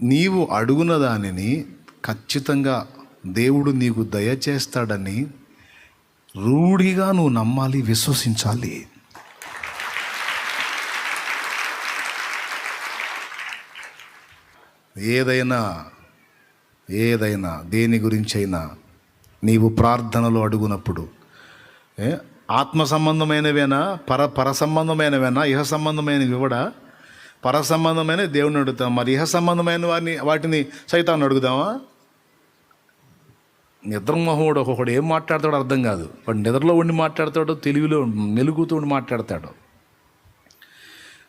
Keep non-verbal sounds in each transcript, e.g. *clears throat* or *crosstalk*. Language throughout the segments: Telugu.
నీవు అడుగున దానిని ఖచ్చితంగా దేవుడు నీకు దయచేస్తాడని రూఢిగా నువ్వు నమ్మాలి విశ్వసించాలి. ఏదైనా ఏదైనా దేని గురించి అయినా నీవు ప్రార్థనలో అడుగునప్పుడు ఏ, ఆత్మ సంబంధమైనవేనా పర పర సంబంధమైనవేనా ఇహ సంబంధమైనవి కూడా పర సంబంధమైన దేవుని అడుగుతాం. మరి ఇహ సంబంధమైన వారిని వాటిని సైతాన్ని అడుగుదామా? నిద్రమోహముడు ఒక్కొక్కడు ఏం మాట్లాడతాడో అర్థం కాదు. వాడు నిద్రలో ఉండి మాట్లాడతాడు తెలివిలో మెలుగుతూ ఉండి మాట్లాడతాడు.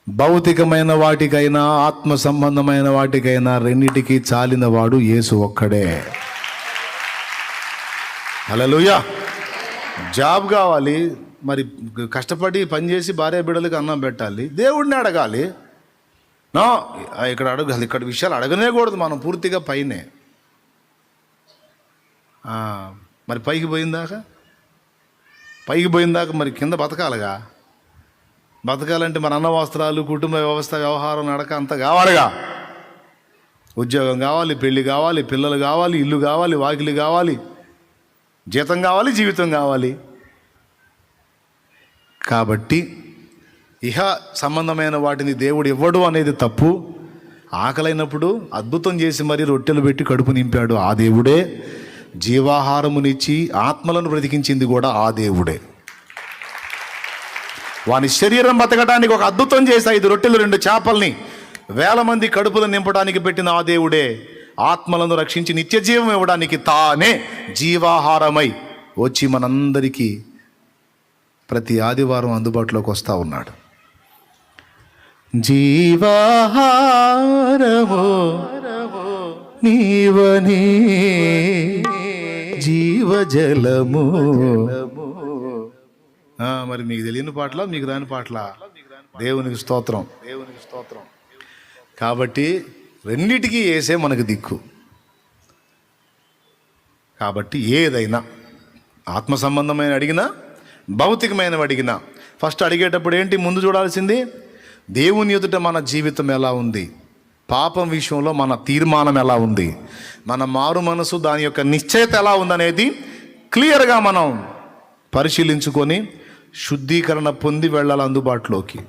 భౌతికమైన వాటికైనా ఆత్మ సంబంధమైన వాటికైనా రెండిటికి చాలినవాడు యేసు ఒక్కడే. హలోయా జాబ్ కావాలి మరి కష్టపడి పనిచేసి భార్య బిడ్డలకు అన్నం పెట్టాలి దేవుడిని అడగాలి. నా ఇక్కడ అడుగు ఇక్కడ విషయాలు అడగనేకూడదు మనం పూర్తిగా పైనే. మరి పైకి పోయిందాక? పైకి పోయిందాక మరి కింద బతకాలిగా? బతకాలంటే మన అన్న వస్త్రాలు కుటుంబ వ్యవస్థ వ్యవహారం నడక అంతా కావాలిగా? ఉద్యోగం కావాలి పెళ్ళి కావాలి పిల్లలు కావాలి ఇల్లు కావాలి వాకిలి కావాలి జీతం కావాలి జీవితం కావాలి. కాబట్టి ఇహ సంబంధమైన వాటిని దేవుడు ఇవ్వడు అనేది తప్పు. ఆకలైనప్పుడు అద్భుతం చేసి మరీ రొట్టెలు పెట్టి కడుపు నింపాడు ఆ దేవుడే. జీవాహారమునిచ్చి ఆత్మలను బ్రతికించింది కూడా ఆ దేవుడే. వాని శరీరం బతకడానికి ఒక అద్భుతం చేసి ఐదు రొట్టెలు రెండు చేపల్ని వేల మంది కడుపులు నింపడానికి పెట్టిన ఆ దేవుడే ఆత్మలను రక్షించి నిత్య జీవం ఇవ్వడానికి తానే జీవాహారమై వచ్చి మనందరికీ ప్రతి ఆదివారం అందుబాటులోకి వస్తూ ఉన్నాడు. జీవాహారము నీవని. జీవజలము. మరి మీకు తెలియని పాటల మీకు రాని పాటల? దేవునికి స్తోత్రం దేవునికి స్తోత్రం. కాబట్టి రెండిటికీ వేసే మనకు దిక్కు. కాబట్టి ఏదైనా ఆత్మ సంబంధమైన అడిగినా భౌతికమైనవి అడిగినా ఫస్ట్ అడిగేటప్పుడు ఏంటి? ముందు చూడాల్సింది దేవుని ఎదుట మన జీవితం ఎలా ఉంది? పాపం విషయంలో మన తీర్మానం ఎలా ఉంది? మన మారు మనసు దాని యొక్క నిశ్చయత ఎలా ఉందనేది క్లియర్గా మనం పరిశీలించుకొని శుద్ధీకరణ పొంది వెళ్ళాలి అందుబాటులోకి.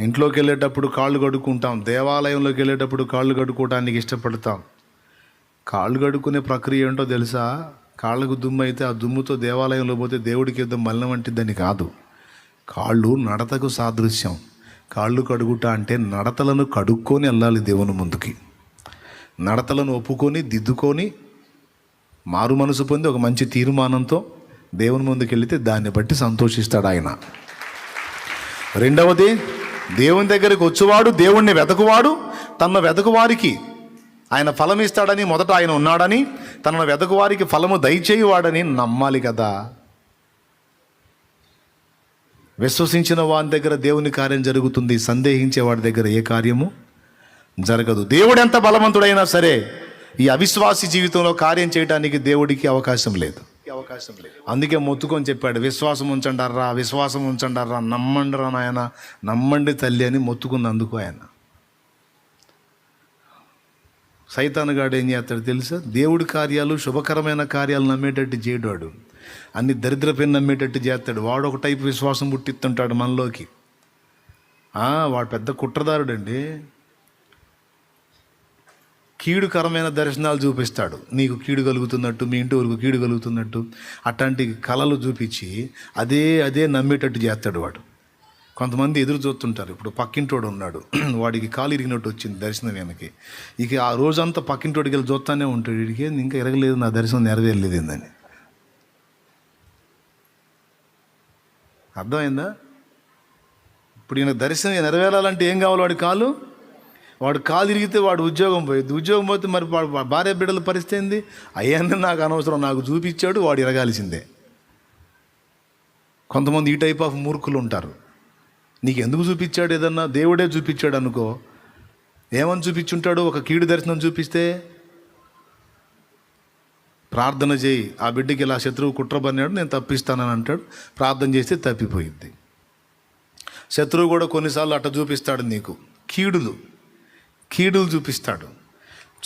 ఇంట్లోకి వెళ్ళేటప్పుడు కాళ్ళు కడుక్కుంటాం దేవాలయంలోకి వెళ్ళేటప్పుడు కాళ్ళు కడుక్కోవడానికి ఇష్టపడతాం. కాళ్ళు కడుక్కునే ప్రక్రియ ఏంటో తెలుసా? కాళ్ళకు దుమ్ము అయితే ఆ దుమ్ముతో దేవాలయంలో పోతే దేవుడికి ఏదో మలినం వంటిద్దని కాదు. కాళ్ళు నడతకు సాదృశ్యం. కాళ్ళు కడుగుట అంటే నడతలను కడుక్కొని వెళ్ళాలి దేవుని ముందుకి. నడతలను ఒప్పుకొని దిద్దుకొని మారు మనసు పొంది ఒక మంచి తీర్మానంతో దేవుని ముందుకు వెళితే దాన్ని బట్టి సంతోషిస్తాడు ఆయన. రెండవది దేవుని దగ్గరికి వచ్చేవాడు దేవుణ్ణి వెతకువాడు తన వెతకువారికి ఆయన ఫలం ఇస్తాడని మొదట ఆయన ఉన్నాడని తన వెతకువారికి ఫలము దయచేయువాడని నమ్మాలి కదా. విశ్వసించిన వాని దగ్గర దేవుని కార్యం జరుగుతుంది సందేహించే వాడి దగ్గర ఏ కార్యము? జరగదు. దేవుడు ఎంత బలవంతుడైనా సరే ఈ అవిశ్వాసి జీవితంలో కార్యం చేయడానికి దేవుడికి అవకాశం లేదు. అవకాశం లేదు అందుకే మొత్తుకొని చెప్పాడు విశ్వాసం ఉంచండారా విశ్వాసం ఉంచండారా నమ్మండిరా నాయన నమ్మండి తల్లి అని మొత్తుకుంది అందుకు ఆయన. సైతానుగాడు ఏం చేస్తాడు తెలుసా? దేవుడి కార్యాలు శుభకరమైన కార్యాలు నమ్మేటట్టు చేయడాడు అన్ని దరిద్రపైన నమ్మేటట్టు చేస్తాడు. వాడు ఒక టైపు విశ్వాసం పుట్టిస్తుంటాడు మనలోకి. వాడు పెద్ద కుట్రదారుడండి. కీడుకరమైన దర్శనాలు చూపిస్తాడు. నీకు కీడు కలుగుతున్నట్టు మీ ఇంటి వరకు కీడు కలుగుతున్నట్టు అట్లాంటి కళలు చూపించి అదే అదే నమ్మేటట్టు చేస్తాడు వాడు. కొంతమంది ఎదురు చూస్తుంటారు. ఇప్పుడు పక్కింటోడు ఉన్నాడు. *clears throat* వాడికి కాలు ఇరిగినట్టు వచ్చింది దర్శనం వెనక్కి ఇక ఆ రోజంతా పక్కింటోడికి వెళ్ళి చూస్తానే ఉంటాడు. వీడికి ఇంకా ఇరగలేదు నా దర్శనం నెరవేరలేదు ఏందని. అర్థమైందా? ఇప్పుడు ఈయన దర్శనం నెరవేరాలంటే ఏం కావాలి వాడి కాలు? వాడు కాలు ఇరిగితే వాడు ఉద్యోగం పోయింది. ఉద్యోగం పోతే మరి వాడు భార్య బిడ్డల పరిస్థితి ఏంది? అయ్యన్నీ నాకు అనవసరం నాకు చూపించాడు వాడు ఎరగాల్సిందే కొంతమంది ఈ టైప్ ఆఫ్ మూర్ఖులు ఉంటారు. నీకు ఎందుకు చూపించాడు ఏదన్నా? దేవుడే చూపించాడు అనుకో. ఏమని చూపించుంటాడు? ఒక కీడు దర్శనం చూపిస్తే ప్రార్థన చేయి ఆ బిడ్డకి ఇలా శత్రువు కుట్రబన్నాడు నేను తప్పిస్తానని అంటాడు. ప్రార్థన చేస్తే తప్పిపోయింది. శత్రువు కూడా కొన్నిసార్లు అట్ట చూపిస్తాడు నీకు. కీడులు. కీడులు చూపిస్తాడు.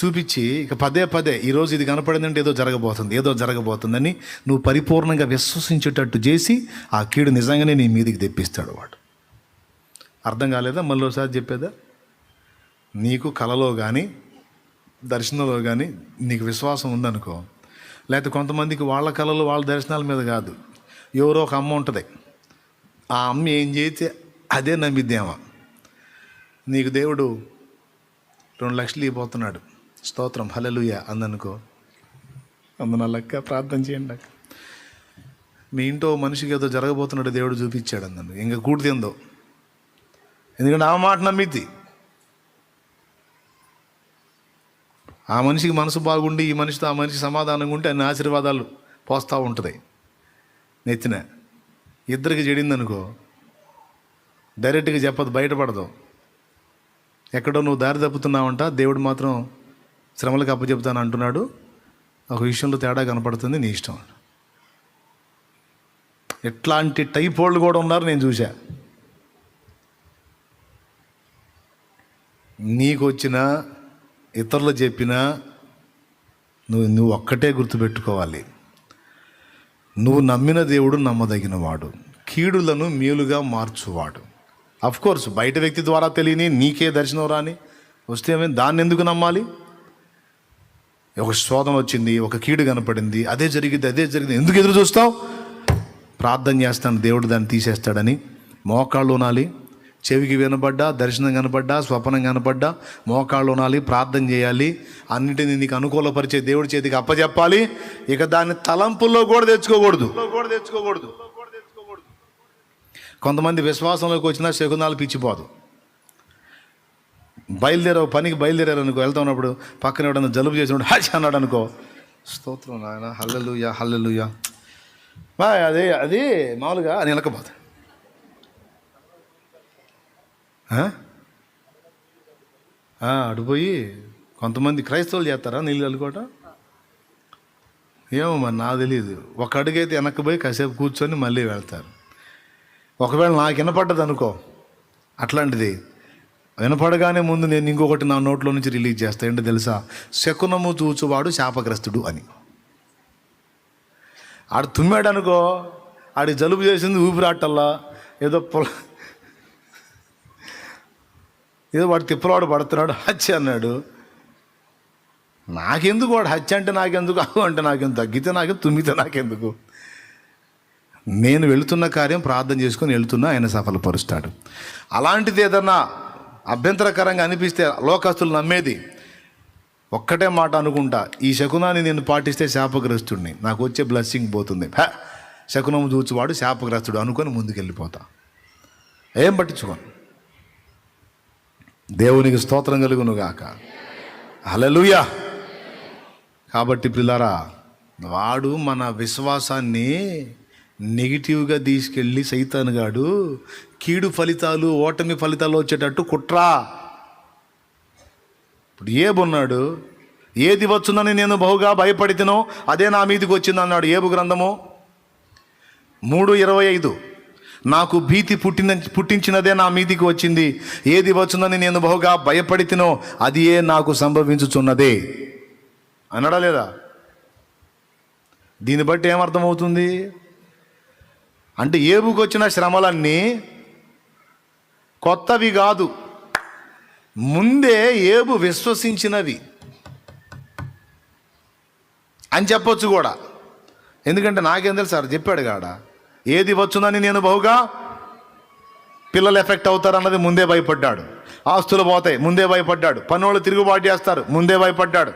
చూపించి ఇక పదే పదే ఈరోజు ఇది కనపడిందంటే ఏదో జరగబోతుంది ఏదో జరగబోతుందని నువ్వు పరిపూర్ణంగా విశ్వసించేటట్టు చేసి ఆ కీడు నిజంగానే నీ మీదికి తెప్పిస్తాడు వాడు. అర్థం కాలేదా? మళ్ళీ ఒకసారి చెప్పేదా? నీకు కలలో కానీ దర్శనంలో కానీ నీకు విశ్వాసం ఉందనుకో లేకపోతే కొంతమందికి వాళ్ళ కళలు వాళ్ళ దర్శనాల మీద కాదు. ఎవరో ఒక అమ్మ ఉంటుంది. ఆ అమ్మ ఏం చేస్తే అదే నమ్మిద్దేమా. నీకు దేవుడు రెండు లక్షలు ఇవ్వబోతున్నాడు. స్తోత్రం హలలుయ అందనుకో. అందున లెక్క ప్రార్థన చేయండి అక్క. మీ ఇంట్లో మనిషికి ఏదో జరగబోతున్నాడు దేవుడు చూపించాడు అందను ఇంకా కూడితిందో ఎందుకంటే ఆ మాట నమ్మిద్ది. ఆ మనిషికి మనసు బాగుండి ఈ మనిషితో ఆ మనిషి సమాధానంగా ఉంటే అన్ని ఆశీర్వాదాలు పోస్తూ ఉంటుంది. నెత్తిన. ఇద్దరికి చెడిందనుకో డైరెక్ట్గా చెప్పదు బయటపడదు. ఎక్కడో నువ్వు దారి తప్పుతున్నావంట దేవుడు మాత్రం శ్రమలకు అప్పచెప్తాను అంటున్నాడు. ఒక విషయంలో తేడా కనపడుతుంది నీ ఇష్టం. ఎట్లాంటి టైప్ వాళ్ళు కూడా ఉన్నారు నేను చూసా నీకు వచ్చిన ఇతరులు చెప్పినా నువ్వు నువ్వు ఒక్కటే గుర్తుపెట్టుకోవాలి. నువ్వు నమ్మిన దేవుడు నమ్మదగినవాడు. కీడులను మేలుగా మార్చువాడు. అఫ్ కోర్స్ బయట వ్యక్తి ద్వారా తెలియని నీకే దర్శనం రాని వస్తే దాన్ని ఎందుకు నమ్మాలి? ఒక శోధన వచ్చింది ఒక కీడు కనపడింది అదే జరిగింది అదే జరిగింది. ఎందుకు ఎదురు చూస్తావు? ప్రార్థన చేస్తాను దేవుడు దాన్ని తీసేస్తాడని మోకాళ్ళు ఉనాలి చెవికి వినబడ్డా దర్శనం కనపడ్డా స్వప్నం కనపడ్డా మోకాళ్ళు ఉనాలి ప్రార్థన చేయాలి. అన్నిటిని నీకు అనుకూలపరిచే దేవుడి చేతికి అప్పచెప్పాలి ఇక దాన్ని తలంపుల్లో కూడా తెచ్చుకోకూడదు. కూడా తెచ్చుకోకూడదు కొంతమంది విశ్వాసంలోకి వచ్చినా శకునాలు పిచ్చిపోదు. బయలుదేరావు పనికి బయలుదేరారు అనుకో వెళ్తున్నప్పుడు పక్కన ఎవడన్నా జలుబు చేసినప్పుడు హచ్ అన్నాడు అనుకో స్తోత్రం నాయన హల్లెలుయా హల్లెలుయా. బాయ్ అదే అది మామూలుగా నిలకపోతే అడిపోయి కొంతమంది క్రైస్తవులు చేస్తారా నీళ్ళు చల్లుకోవటం ఏమో మరి నాకు తెలియదు ఒక అడుగైతే వెనక్కి పోయి కాసేపు కూర్చొని మళ్ళీ వెళ్తారు. ఒకవేళ నాకు వినపడ్డది అనుకో అట్లాంటిది. వినపడగానే ముందు నేను ఇంకొకటి నా నోట్లో నుంచి రిలీజ్ చేస్తా. ఏంటో తెలుసా? శకునము చూచువాడు శాపగ్రస్తుడు అని. ఆడు తుమ్మాడు అనుకో ఆడి జలుబు చేసింది ఊపిరాటల్లా ఏదో పొల ఏదో వాడు తిప్పలవాడు పడుతున్నాడు హత్య అన్నాడు. నాకెందుకు వాడు హత్య అంటే నాకెందుకు? అవు అంటే నాకెందుకు? తగ్గితే నాకెందుకు? తుమ్మితే నాకెందుకు? నేను వెళుతున్న కార్యం ప్రార్థన చేసుకొని వెళ్తున్నా ఆయన సఫలపరుస్తాడు. అలాంటిది ఏదన్నా అభ్యంతరకరంగా అనిపిస్తే లోకస్తులు నమ్మేది ఒక్కటే మాట అనుకుంటా ఈ శకునాన్ని నేను పాటిస్తే శాపగ్రస్తుడిని నాకు వచ్చే బ్లెస్సింగ్ పోతుంది. హ! శకునం చూచువాడు శాపగ్రస్తుడు అనుకొని ముందుకెళ్ళిపోతా. ఏం పట్టించుకోను? దేవునికి స్తోత్రం కలుగును గాక హలలుయా కాబట్టి పిల్లరా వాడు మన విశ్వాసాన్ని నెగిటివ్గా తీసుకెళ్ళి సైతానుగాడు కీడు ఫలితాలు ఓటమి ఫలితాలు వచ్చేటట్టు కుట్రా. ఇప్పుడు ఏబున్నాడు ఏది వచ్చునని నేను బహుగా భయపడితేనో అదే నా మీదకి వచ్చింది అన్నాడు ఏబు గ్రంథము. మూడు ఇరవై ఐదు. నాకు భీతి పుట్టిన పుట్టించినదే నా మీదికి వచ్చింది. ఏది వచ్చునని నేను బహుగా భయపడితేనో అది ఏ నాకు సంభవించుచున్నదే. అనడా లేదా? దీన్ని బట్టి ఏమర్థమవుతుంది? అంటే ఏబుకి వచ్చిన శ్రమలన్నీ కొత్తవి కాదు. ముందే ఏబు విశ్వసించినవి. అని చెప్పొచ్చు కూడా. ఎందుకంటే నాకేం తెలుసు సార్? చెప్పాడు కాడ ఏది వచ్చునని నేను బహుగా పిల్లలు ఎఫెక్ట్ అవుతారు అన్నది ముందే భయపడ్డాడు. ఆస్తులు పోతాయి ముందే భయపడ్డాడు. పన్నోళ్ళు తిరుగుబాటు చేస్తారు ముందే భయపడ్డాడు.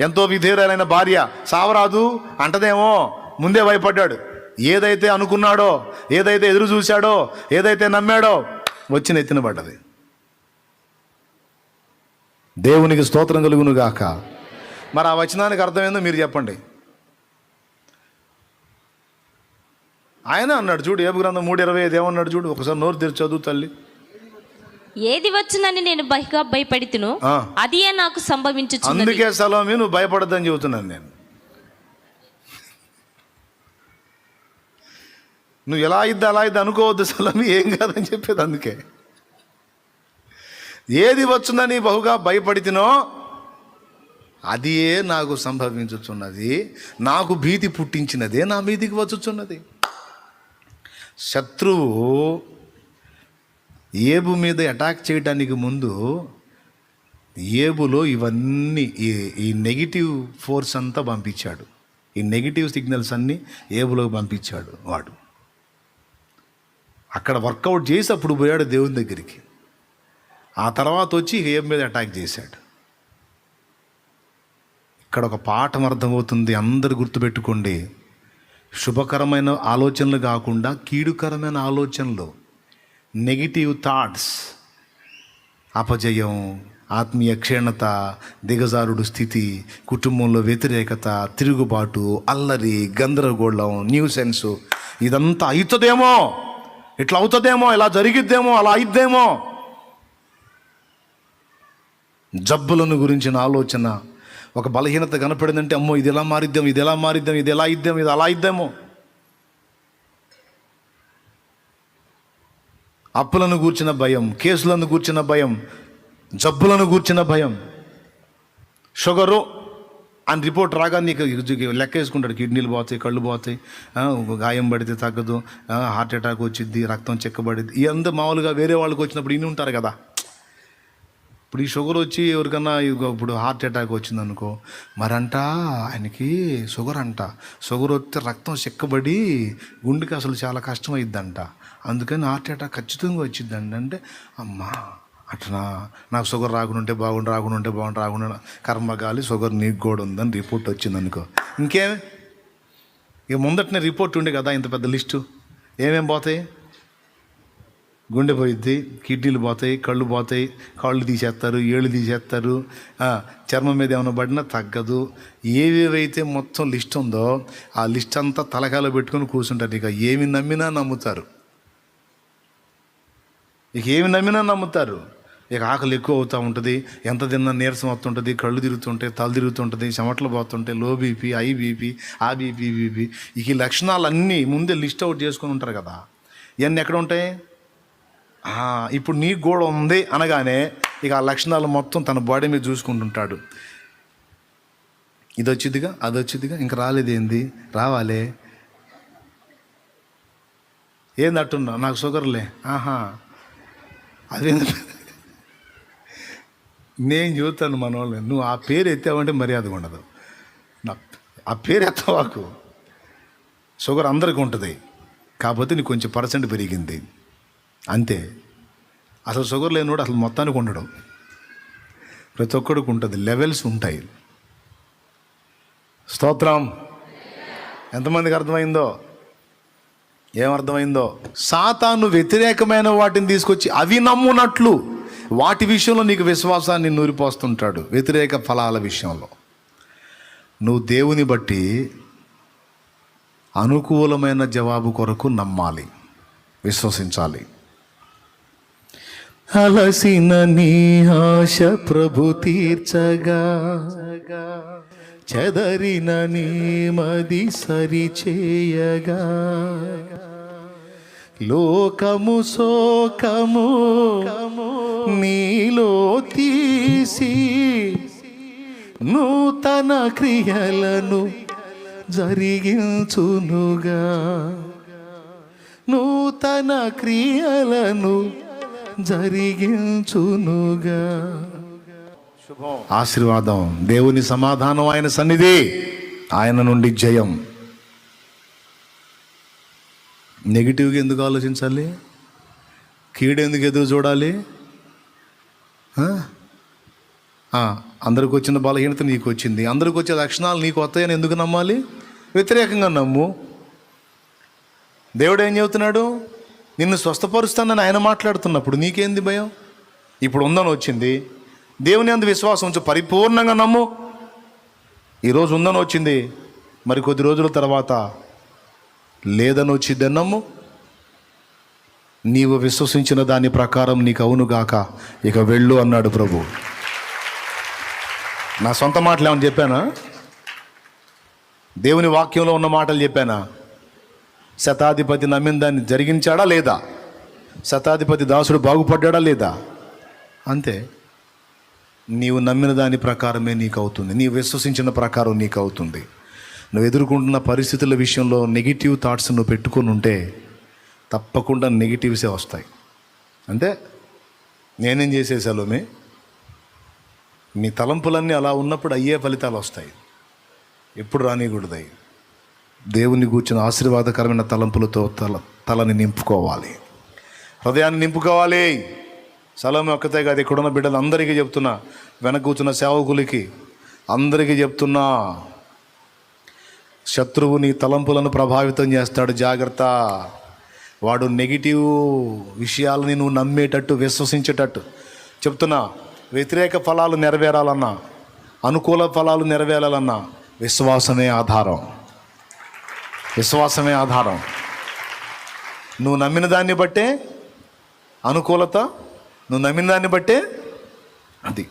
ఎంతో విధేయురాలైన భార్య సావరాదు అంటదేమో ముందే భయపడ్డాడు. ఏదైతే అనుకున్నాడో ఏదైతే ఎదురు చూశాడో ఏదైతే నమ్మాడో వచ్చి నెత్తిన పడ్డది. దేవునికి స్తోత్రం కలుగునుగాక మరి ఆ వచనానికి అర్థమైందో మీరు చెప్పండి. ఆయన అన్నాడు చూడు ఏబు గ్రంథం మూడు ఇరవై ఐదు ఏమన్నాడు చూడు ఒకసారి నోరు తెరిచి చదువు తల్లి. ఏది వచ్చునని నేను బహిగా భయపడితును. అదే నాకు సంభవించుచున్నది. అందుకే సలోమి నువ్వు భయపడద్దని చెబుతున్నాను నేను. నువ్వు ఎలా ఇద్దా అలా ఇద్దా అనుకోవద్దు సలోమి ఏం కాదని చెప్పేది అందుకే. ఏది వచ్చునని బహుగా భయపడితినో అది నాకు సంభవించుచున్నది. నాకు భీతి పుట్టించినదే నా మీదికి వచ్చుచున్నది. శత్రువు ఏబు మీద అటాక్ చేయడానికి ముందు ఏబులో ఇవన్నీ ఈ ఈ నెగిటివ్ ఫోర్స్ అంతా పంపించాడు. ఈ నెగిటివ్ సిగ్నల్స్ అన్నీ ఏబులోకి పంపించాడు వాడు. అక్కడ వర్కౌట్ చేసి అప్పుడు పోయాడు దేవుని దగ్గరికి. ఆ తర్వాత వచ్చి ఏబు మీద అటాక్ చేశాడు. ఇక్కడ ఒక పాఠం అర్థమవుతుంది అందరు గుర్తుపెట్టుకోండి. శుభకరమైన ఆలోచనలు కాకుండా కీడుకరమైన ఆలోచనలు. నెగిటివ్ థాట్స్ అపజయం ఆత్మీయ క్షీణత దిగజారుడు స్థితి కుటుంబంలో వ్యతిరేకత తిరుగుబాటు అల్లరి గందరగోళం న్యూసెన్స్ ఇదంతా అవుతుందేమో? ఇట్లా అవుతుందేమో? ఇలా జరిగిద్దేమో? అలా అయిద్దేమో? జబ్బులను గురించిన ఆలోచన. ఒక బలహీనత కనపడిందంటే అమ్మో ఇది ఎలా మారిద్దాం ఇది ఎలా మారిద్దాం ఇది ఎలా ఇద్దాం ఇది అలా ఇద్దామో అప్పులను గూర్చిన భయం కేసులను గూర్చిన భయం జబ్బులను గూర్చిన భయం. షుగరు అని రిపోర్ట్ రాగా నీకు లెక్క వేసుకుంటాడు. కిడ్నీలు పోతాయి కళ్ళు పోతాయి గాయం పడితే తగ్గదు హార్ట్ అటాక్ వచ్చింది రక్తం చెక్కబడిద్ది. ఇవంతా మామూలుగా వేరే వాళ్ళకి వచ్చినప్పుడు ఇన్ని ఉంటారు కదా. ఇప్పుడు ఈ షుగర్ వచ్చి ఎవరికన్నా ఇదిగో ఇప్పుడు హార్ట్ అటాక్ వచ్చిందనుకో మరంట ఆయనకి షుగర్ అంట. షుగర్ వస్తే రక్తం చెక్కబడి గుండెకి అసలు చాలా కష్టం అయిద్దంట అందుకని హార్ట్ అటాక్ ఖచ్చితంగా వచ్చిందండి అంటే అమ్మా అట్లా నాకు షుగర్ రాకుండా బాగుండు రాకుండా ఉంటే బాగుండు రాకుండా కర్మగాలి షుగర్ నీకు కూడా ఉందని రిపోర్ట్ వచ్చింది అనుకో ఇక ముందటనే రిపోర్ట్ ఉండే కదా ఇంత పెద్ద లిస్టు. ఏమేం పోతాయి? గుండె పోయిద్ది కిడ్నీలు పోతాయి కళ్ళు పోతాయి కాళ్ళు తీసేస్తారు ఏళ్ళు తీసేస్తారు. చర్మం మీద ఏమైనా పడినా తగ్గదు. ఏవేవైతే మొత్తం లిస్ట్ ఉందో ఆ లిస్ట్ అంతా తలకాలో పెట్టుకొని కూర్చుంటారు. ఇక ఏమి నమ్మినా నమ్ముతారు. ఇక ఏమి నమ్మినా నమ్ముతారు. ఇక ఆకలి ఎక్కువ అవుతూ ఉంటుంది. ఎంత తిన్నా నీరసం వస్తుంటుంది. కళ్ళు తిరుగుతుంటాయి తల తిరుగుతుంటుంది. చెమటలు పోతుంటాయి లో బీపీ ఐ బీపీ ఆ బీపీ బీపీ. ఇక ఈ లక్షణాలన్నీ ముందే లిస్ట్ అవుట్ చేసుకొని ఉంటారు కదా. ఇవన్నీ ఎక్కడ ఉంటాయి? ఇప్పుడు నీకు కూడా ఉంది అనగానే ఇక ఆ లక్షణాలు మొత్తం తన బాడీ మీద చూసుకుంటుంటాడు. ఇది వచ్చిందిగా అది వచ్చిందిగా ఇంక రాలేదేంది? రావాలే. ఏంది అట్టున్నా నాకు షుగర్లే ఆహా. అదే నేను చూస్తాను మన వాళ్ళని నువ్వు ఆ పేరు ఎత్తావంటే మర్యాద ఉండదు. నా ఆ పేరు ఎత్తవాకు. షుగర్ అందరికీ ఉంటుంది. కాకపోతే నీకు కొంచెం పర్సెంట్ పెరిగింది. అంతే. అసలు షుగర్ లేనివాడు అసలు మొత్తానికి ఉండడం. ప్రతి ఒక్కడికి ఉంటుంది. లెవెల్స్ ఉంటాయి. స్తోత్రం. ఎంతమందికి అర్థమైందో? ఏమర్థమైందో సాతాను వ్యతిరేకమైన వాటిని తీసుకొచ్చి అవి నమ్మునట్లు వాటి విషయంలో నీకు విశ్వాసాన్ని నూరిపోస్తుంటాడు వ్యతిరేక ఫలాల విషయంలో. నువ్వు దేవుని బట్టి అనుకూలమైన జవాబు కొరకు నమ్మాలి. విశ్వసించాలి. అలసిన నీ ఆశ ప్రభు తీర్చగా. చెదరిన నీ మది సరిచేయగా. లోకము శోకము నీలో తీసి నూతన క్రియలను జరిగించునుగా. నూతన క్రియలను జరిగించునుగా. ఆశీర్వాదం. దేవుని సమాధానం ఆయన సన్నిధి. ఆయన నుండి జయం. నెగిటివ్గా ఎందుకు ఆలోచించాలి? కీడు ఎందుకు ఎదురు చూడాలి? అందరికి వచ్చిన బలహీనత నీకు వచ్చింది. అందరికి వచ్చే లక్షణాలు నీకు వస్తాయని ఎందుకు నమ్మాలి? వ్యతిరేకంగా నమ్ము. దేవుడు ఏం చెబుతున్నాడు? నిన్ను స్వస్థపరుస్తానని ఆయన మాట్లాడుతున్నప్పుడు నీకేంది భయం? ఇప్పుడు ఉందని వచ్చింది. దేవుని అందు విశ్వాసం ఉంచు పరిపూర్ణంగా నమ్ము. ఈరోజు ఉందని వచ్చింది. మరి కొద్ది రోజుల తర్వాత లేదని వచ్చిందని నమ్ము. నీవు విశ్వసించిన దాని ప్రకారం నీకు అవును గాక. ఇక వెళ్ళు అన్నాడు ప్రభు. నా సొంత మాటలు ఏమని చెప్పానా? దేవుని వాక్యంలో ఉన్న మాటలు చెప్పానా? శతాధిపతి నమ్మిన దాన్ని జరిగించాడా లేదా? శతాధిపతి దాసుడు బాగుపడ్డాడా లేదా? అంతే. నీవు నమ్మిన దాని ప్రకారమే నీకు అవుతుంది నీవు విశ్వసించిన ప్రకారం నీకు అవుతుంది నువ్వు ఎదుర్కొంటున్న పరిస్థితుల విషయంలో నెగిటివ్ థాట్స్ నువ్వు పెట్టుకొని ఉంటే తప్పకుండా నెగిటివ్సే వస్తాయి. అంటే నేనేం చేసే మీ? నీ తలంపులన్నీ అలా ఉన్నప్పుడు అయ్యే ఫలితాలు వస్తాయి. ఎప్పుడు రానికూడదాయి దేవుని కూర్చిన ఆశీర్వాదకరమైన తలంపులతో తల తలని నింపుకోవాలి. హృదయాన్ని నింపుకోవాలి. సలం ఒక్కతే కాదు ఇక్కడున్న బిడ్డలు అందరికీ చెప్తున్నా వెనక కూర్చున్న సేవకులకి అందరికీ చెప్తున్నా శత్రువు నీ తలంపులను ప్రభావితం చేస్తాడు జాగ్రత్త. వాడు నెగిటివ్ విషయాలని నువ్వు నమ్మేటట్టు విశ్వసించేటట్టు. చెప్తున్నా వ్యతిరేక ఫలాలు నెరవేరాలన్నా అనుకూల ఫలాలు నెరవేరాలన్నా విశ్వాసమే ఆధారం. విశ్వాసమే ఆధారం. నువ్వు నమ్మిన దాన్ని బట్టే అనుకూలత నువ్వు నమ్మిన దాన్ని బట్టే అది.